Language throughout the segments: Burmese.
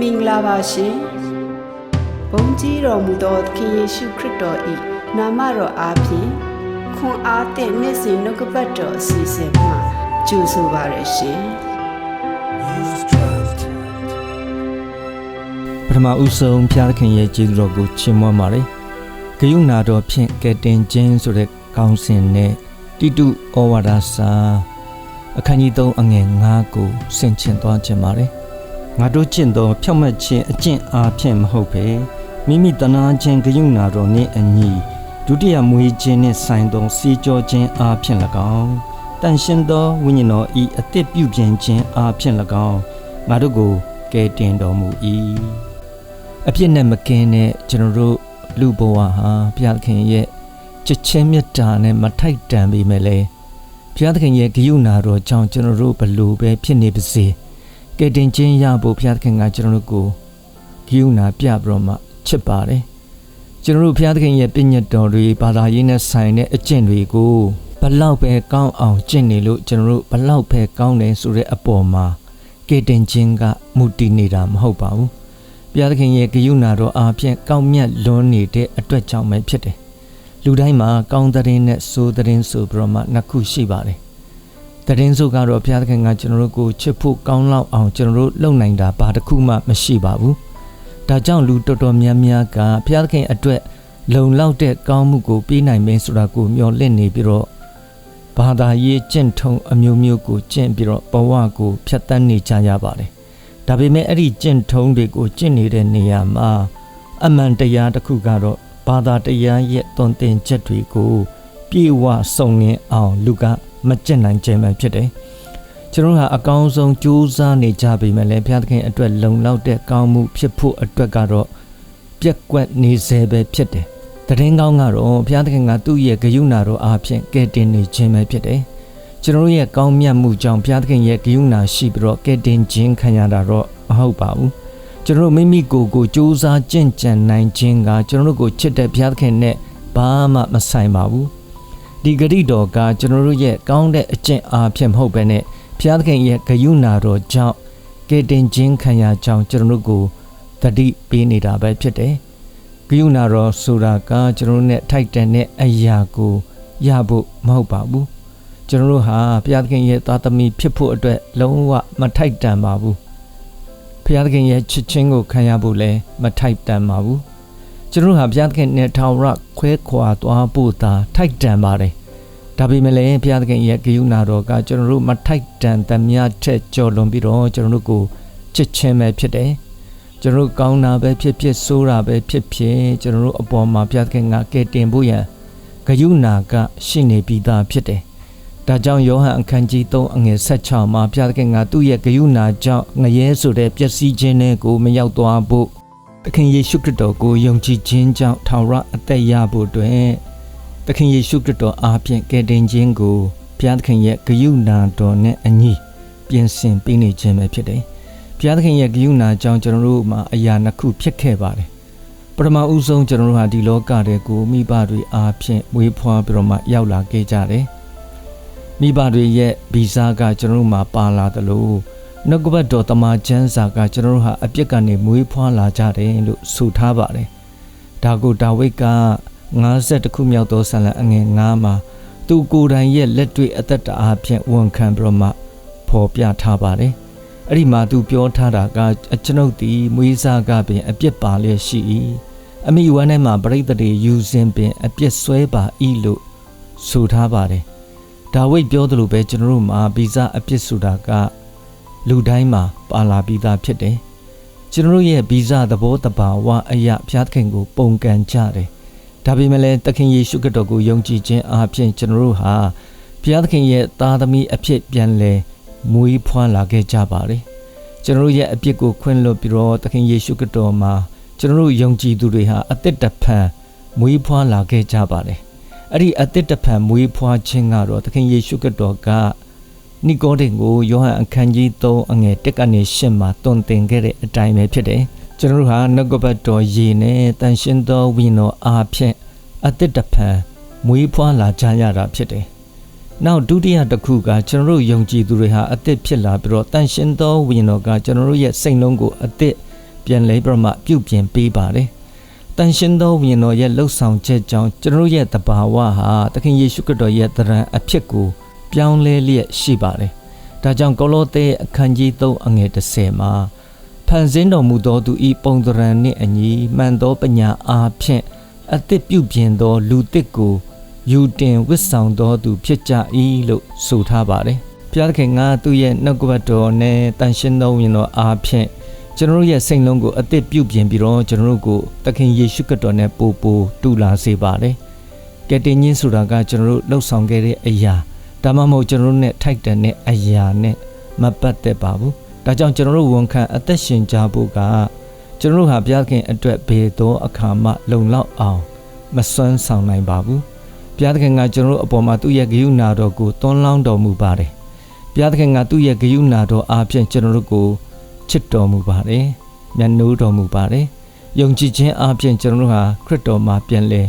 မင်္ဂလာပါရှင်ဘုန်းကြီးတော်မူသောသခင်ယေရှုခရစ်တော်၏နာမတော်အားဖြင့်ခွန်အားသည့်နေ့စဉ်နှုတ်ကပတ်တော်အစီအစဉ်မှာကြိုဆိုပါရရှင်ပထမဦးဆုံးဖျားသခင်ရဲ့ကျေးဇူးတော်ကိုချီးမွမ်းပါတယ်။ဂယုဏတော်ဖြင့်ကယ်တင်ခြင်းဆိုတဲ့ကောင်းစဉ်နဲ့တိတုဩဝါဒစာအခန်းကြီး3အငယ်9ကိုဆင်ခြင်သွားခြင်းပါတယ်။ ငါတို့ကျင့်သောဖြောက်မှတ်ခြင်းအကျင့်အားဖြင့်မဟုတ်ဘဲမိမိတနာခြင်းဂယုဏတော်နှင့်အညီဒုတိယမွေးခြင်းနှင့်ဆိုင်သောစီကြောခြင်းအားဖြင့်၎င်းတန်ရှင်သောဝိညာဉ်တော်ဤအသက်ပြုပြင်ခြင်းအားဖြင့်၎င်းငါတို့ကိုကယ်တင်တော်မူ၏အပြစ်နဲ့မကင်းတဲ့ကျွန်တော်တို့လူဘဝဟာဘုရားသခင်ရဲ့ချစ်ချင်းမေတ္တာနဲ့မထိုက်တန်ပေမဲ့လည်းဘုရားသခင်ရဲ့ဂရုဏာတော်ကြောင့်ကျွန်တော်တို့ဘလို့ပဲဖြစ်နေပါစေ ကယ်တင်ခြင်းရဖို့ဘုရားသခင်ကကျွန်တော်တို့ကိုဂရုဏာပြပြီးတော့မှချစ်ပါတယ်ကျွန်တော်တို့ဘုရားသခင်ရဲ့ပြည့်ညတ်တော်တွေဘာသာရေးနဲ့ဆိုင်တဲ့အကျင့်တွေကိုဘလောက်ပဲကောင်းအောင်ကျင့်နေလို့ကျွန်တော်တို့ဘလောက်ပဲကောင်းတယ်ဆိုတဲ့အပေါ်မှာကယ်တင်ခြင်းကမူတည်နေတာမဟုတ်ပါဘူးဘုရားသခင်ရဲ့ဂရုဏာတော်အားဖြင့်ကောင်းမြတ်လွန်းနေတဲ့အတွက်ကြောင့်ပဲဖြစ်တယ်လူတိုင်းမှာကောင်းတဲ့နဲ့ဆိုးတဲ့ဆိုပြီးတော့မှနှစ်ခုရှိပါတယ် တရင်ဆိုကတော့ဘုရားသခင်ကကျွန်တော်တို့ကိုချစ်ဖို့ကောင်းလောက်အောင်ကျွန်တော်တို့လုပ်နိုင်တာဘာတစ်ခုမှမရှိပါဘူး။ဒါကြောင့်လူတော်တော်များများကဘုရားသခင်အတွက်လုံလောက်တဲ့ကောင်းမှုကိုပေးနိုင်မယ်ဆိုတာကိုမျှော်လင့်နေပြီးတော့ဘာသာရေးကျင့်ထုံအမျိုးမျိုးကိုကျင့်ပြီးတော့ဘဝကိုဖျက်ဆီးနေကြရပါတယ်။ဒါပေမဲ့အဲ့ဒီကျင့်ထုံတွေကိုကျင့်နေတဲ့နေရာမှာအမှန်တရားတစ်ခုကတော့ဘာသာတရားရဲ့သွန်သင်ချက်တွေကို ပြေဝစုံလင်အောင်လူက မကျင့်နိုင်ခြင်းပဲဖြစ်တယ်။ကျွန်တော်ဟာအကောင်းဆုံးကြိုးစားနေကြပြီမဲ့လည်းဘုရားသခင်အတွက်လုံလောက်တဲ့ကောင်းမှုဖြစ်ဖို့အတွက်ကတော့ပြက်ကွက်နေစေပဲဖြစ်တယ်။တရင်ကောင်းကတော့ဘုရားသခင်ကသူ့ရဲ့ဂရုဏာတော်အားဖြင့်ကယ်တင်နေခြင်းပဲဖြစ်တယ်။ကျွန်တော်ရဲ့ကောင်းမြတ်မှုကြောင့်ဘုရားသခင်ရဲ့ဂရုဏာရှိပြီးတော့ကယ်တင်ခြင်းခံရတာတော့မဟုတ်ပါဘူး။ကျွန်တော်မိမိကိုယ်ကိုစူးစမ်းကြင်ကြံနိုင်ခြင်းကကျွန်တော်တို့ကိုချစ်တဲ့ဘုရားသခင်နဲ့ဘာမှမဆိုင်ပါဘူး။ ဒီဂရိတော်ကကျွန်တော်တို့ရဲ့ကောင်းတဲ့အကျင့်အားဖြင့်မဟုတ်ဘဲနဲ့ဘုရားသခင်ရဲ့ဂရုဏာတော်ကြောင့်ကယ်တင်ခြင်းခံရကြောင်းကျွန်တော်တို့ကိုတတိပေးနေတာပဲဖြစ်တယ်။ဂရုဏာတော်ဆိုတာကကျွန်တော်တို့နဲ့ထိုက်တန်တဲ့အရာကိုရဖို့မဟုတ်ပါဘူး။ကျွန်တော်တို့ဟာဘုရားသခင်ရဲ့သားသမီးဖြစ်ဖို့အတွက်လုံးဝမထိုက်တန်ပါဘူး။ဘုရားသခင်ရဲ့ချစ်ချင်းကိုခံရဖို့လည်းမထိုက်တန်ပါဘူး။ကျွန်တော်တို့ဟာဘုရားသခင်နဲ့ထာဝရခွဲခွာသွားဖို့သာထိုက်တန်ပါတယ်။ ဒါပေမဲ့လည်းဘုရားသခင်ရဲ့ဂရုဏာတော်ကကျွန်တော်တို့မထိုက်တန်သမျှထက်ကျော်လွန်ပြီးတော့ကျွန်တော်တို့ကိုချစ်ချင်းပဲဖြစ်တယ်။ကျွန်တော်တို့ကောင်းတာပဲဖြစ်ဖြစ်ဆိုးတာပဲဖြစ်ဖြစ်ကျွန်တော်တို့အပေါ်မှာဘုရားသခင်ကကယ်တင်ဖို့ရန်ဂရုဏာကရှိနေပြီးသားဖြစ်တယ်။ဒါကြောင့်ယောဟန်အခန်းကြီး3အငယ်16မှာဘုရားသခင်ကသူ့ရဲ့ဂရုဏာကြောင့်ငရဲဆိုတဲ့ပျက်စီးခြင်းတွေကိုမရောက်သွားဖို့သခင်ယေရှုခရစ်တော်ကိုယုံကြည်ခြင်းကြောင့်ထာဝရအသက်ရဖို့အတွက် သခင်ယေရှုခရစ်တော်အားဖြင့်ကယ်တင်ခြင်းကိုဘုရားသခင်ရဲ့ဂရုဏာတော်နဲ့အညီပြင်ဆင်ပေးနေခြင်းပဲဖြစ်တယ်။ဘုရားသခင်ရဲ့ဂရုဏာကြောင့်ကျွန်တော်တို့မှာအရာနှစ်ခုဖြစ်ခဲ့ပါတယ်။ပထမဦးဆုံးကျွန်တော်တို့ဟာဒီလောကတဲ့ကိုမိဘတွေအားဖြင့်မွေးဖွားပြီးတော့မှရောက်လာခဲ့ကြတယ်။မိဘတွေရဲ့ဗီဇာကကျွန်တော်တို့မှာပါလာတယ်လို့နှုတ်ကပတ်တော်တမန်ကျမ်းစာကကျွန်တော်တို့ဟာအပြစ်ကနေမွေးဖွားလာကြတယ်လို့ဆိုထားပါတယ်။ဒါကိုဒါဝိဒ်က 50ခုမြောက်သောဆာလံအငယ်9မှာသူကိုယ်တိုင်ရဲ့လက်တွေ့အသက်တာအဖြစ်ဝန်ခံပြီးတော့မှဖော်ပြထားပါတယ်။အဲ့ဒီမှာသူပြောထားတာကအကျွန်ုပ်ဒီမွေးစားကပင်အပြစ်ပါလျက်ရှိ၏။အမိဝမ်းထဲမှာပရိသတ်တွေယူစဉ်ပင်အပြစ်ဆွဲပါ၏လို့ဆိုထားပါတယ်။ဒါဝိဒ်ပြောသလိုပဲကျွန်တော်တို့မှာဗီဇအပြစ်ဆိုတာကလူတိုင်းမှာပါလာပြီးသားဖြစ်တယ်။ကျွန်တော်တို့ရဲ့ဗီဇသဘောတဘာဝအရာဘုရားသခင်ကို ပုံကန်ကြတယ်။ ဒါပေမဲ့လည်းသခင်ယေရှုခရစ်တော်ကိုယုံကြည်ခြင်းအားဖြင့်ကျွန်တော်တို့ဟာဘုရားသခင်ရဲ့သားသမီးအဖြစ်ပြန်လဲမွေးဖွားလာခဲ့ကြပါတယ်။ကျွန်တော်တို့ရဲ့အပြစ်ကိုခွင့်လွှတ်ပြီးတော့သခင်ယေရှုခရစ်တော်မှာကျွန်တော်တို့ယုံကြည်သူတွေဟာအသက်တဖန်မွေးဖွားလာခဲ့ကြပါတယ်။အဲ့ဒီအသက်တဖန်မွေးဖွားခြင်းကတော့သခင်ယေရှုခရစ်တော်ကနိကောဒင်ကိုယောဟန်အခန်းကြီး3အငယ်1ကနေ8မှာတွင်တင်ခဲ့တဲ့အတိုင်းပဲဖြစ်တယ်။ ကျွန်တော်တို့ဟာနှုတ်ကပတ်တော်ရည်နဲ့တန်ရှင်းသောဝိညာဉ်တော်အားဖြင့်အသက်တဖန်မွေးဖွားလာကြရတာဖြစ်တယ်။နောက်ဒုတိယတစ်ခုကကျွန်တော်တို့ယုံကြည်သူတွေဟာအသက်ဖြစ်လာပြီးတော့တန်ရှင်းသောဝိညာဉ်တော်ကကျွန်တော်တို့ရဲ့စိတ်နှလုံးကိုအသက်ပြန်လဲပြီးတော့မှပြုပြင်ပေးပါတယ်။တန်ရှင်သောဝိညာဉ်တော်ရဲ့လှုပ်ဆောင်ချက်ကြောင့်ကျွန်တော်တို့ရဲ့တဘာဝဟာသခင်ယေရှုခရစ်တော်ရဲ့တရံအဖြစ်ကိုပြောင်းလဲလျက်ရှိပါတယ်။ဒါကြောင့်ကောလောသဲအခန်းကြီး3အငယ်30မှာ ဖန်ဆင်းတော်မူသောသူဤပုံသဏ္ဍာန်နှင့်အညီမှန်သောပညာအားဖြင့်အသစ်ပြုပြင်သောလူတစ်ကိုယူတင်ဝစ်ဆောင်သောသူဖြစ်ကြ၏လို့ဆိုထားပါတယ်။ဘုရားသခင်ကသူ့ရဲ့နှုတ်ကပတ်တော်နဲ့တန်ရှင်းသောဝိညာဉ်တော်အားဖြင့်ကျွန်တော်တို့ရဲ့စိတ်လုံးကိုအသစ်ပြုပြင်ပြီးတော့ကျွန်တော်တို့ကိုသခင်ယေရှုခရစ်တော်နဲ့ပို့ပို့တူလာစေပါတယ်။ကယ်တင်ခြင်းဆိုတာကကျွန်တော်တို့လှုပ်ဆောင်ခဲ့တဲ့အရာဒါမှမဟုတ်ကျွန်တော်တို့နဲ့ထိုက်တန်တဲ့အရာနဲ့မပတ်သက်ပါဘူး။ ဒါကြောင့်ကျွန်တော်တို့ဝန်ခံအသက်ရှင်ကြဖို့ကကျွန်တော်တို့ဟာဘုရားသခင်အတွက်ဘေသောအခါမှလုံလောက်အောင်မစွမ်းဆောင်နိုင်ပါဘူး။ဘုရားသခင်ကကျွန်တော်တို့အပေါ်မှာသူ့ရဲ့ဂရုဏာတော်ကိုသွန်းလောင်းတော်မူပါတယ်။ဘုရားသခင်ကသူ့ရဲ့ဂရုဏာတော်အားဖြင့်ကျွန်တော်တို့ကိုချစ်တော်မူပါတယ်။မျက်နှိုးတော်မူပါတယ်။ယုံကြည်ခြင်းအားဖြင့်ကျွန်တော်တို့ဟာခရစ်တော်မှာပြန်လဲ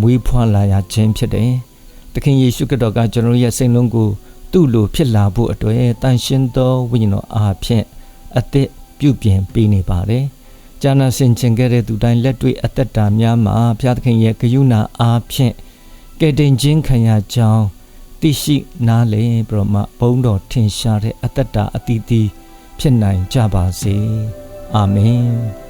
မွေးဖွားလာရခြင်းဖြစ်တယ်။သခင်ယေရှုခရစ်တော်ကကျွန်တော်တို့ရဲ့စိတ်လုံးကို သူ့လိုဖြစ်လာဖို့အတွက်တန်ရှင်းသောဝိညာဉ်တော်အားဖြင့်အသက်ပြုပြင်ပေးနေပါတယ်။ဂျာနာစင်ချင်ခဲ့တဲ့သူတိုင်းလက်တွေ့အသက်တာများမှာဘုရားသခင်ရဲ့ဂရုဏာအားဖြင့်ကယ်တင်ခြင်းခံရကြောင်းသိရှိနားလည်ပြီးတော့မှဘုန်းတော်ထင်ရှားတဲ့အသက်တာအသီးသီးဖြစ်နိုင်ကြပါစေ။အာမင်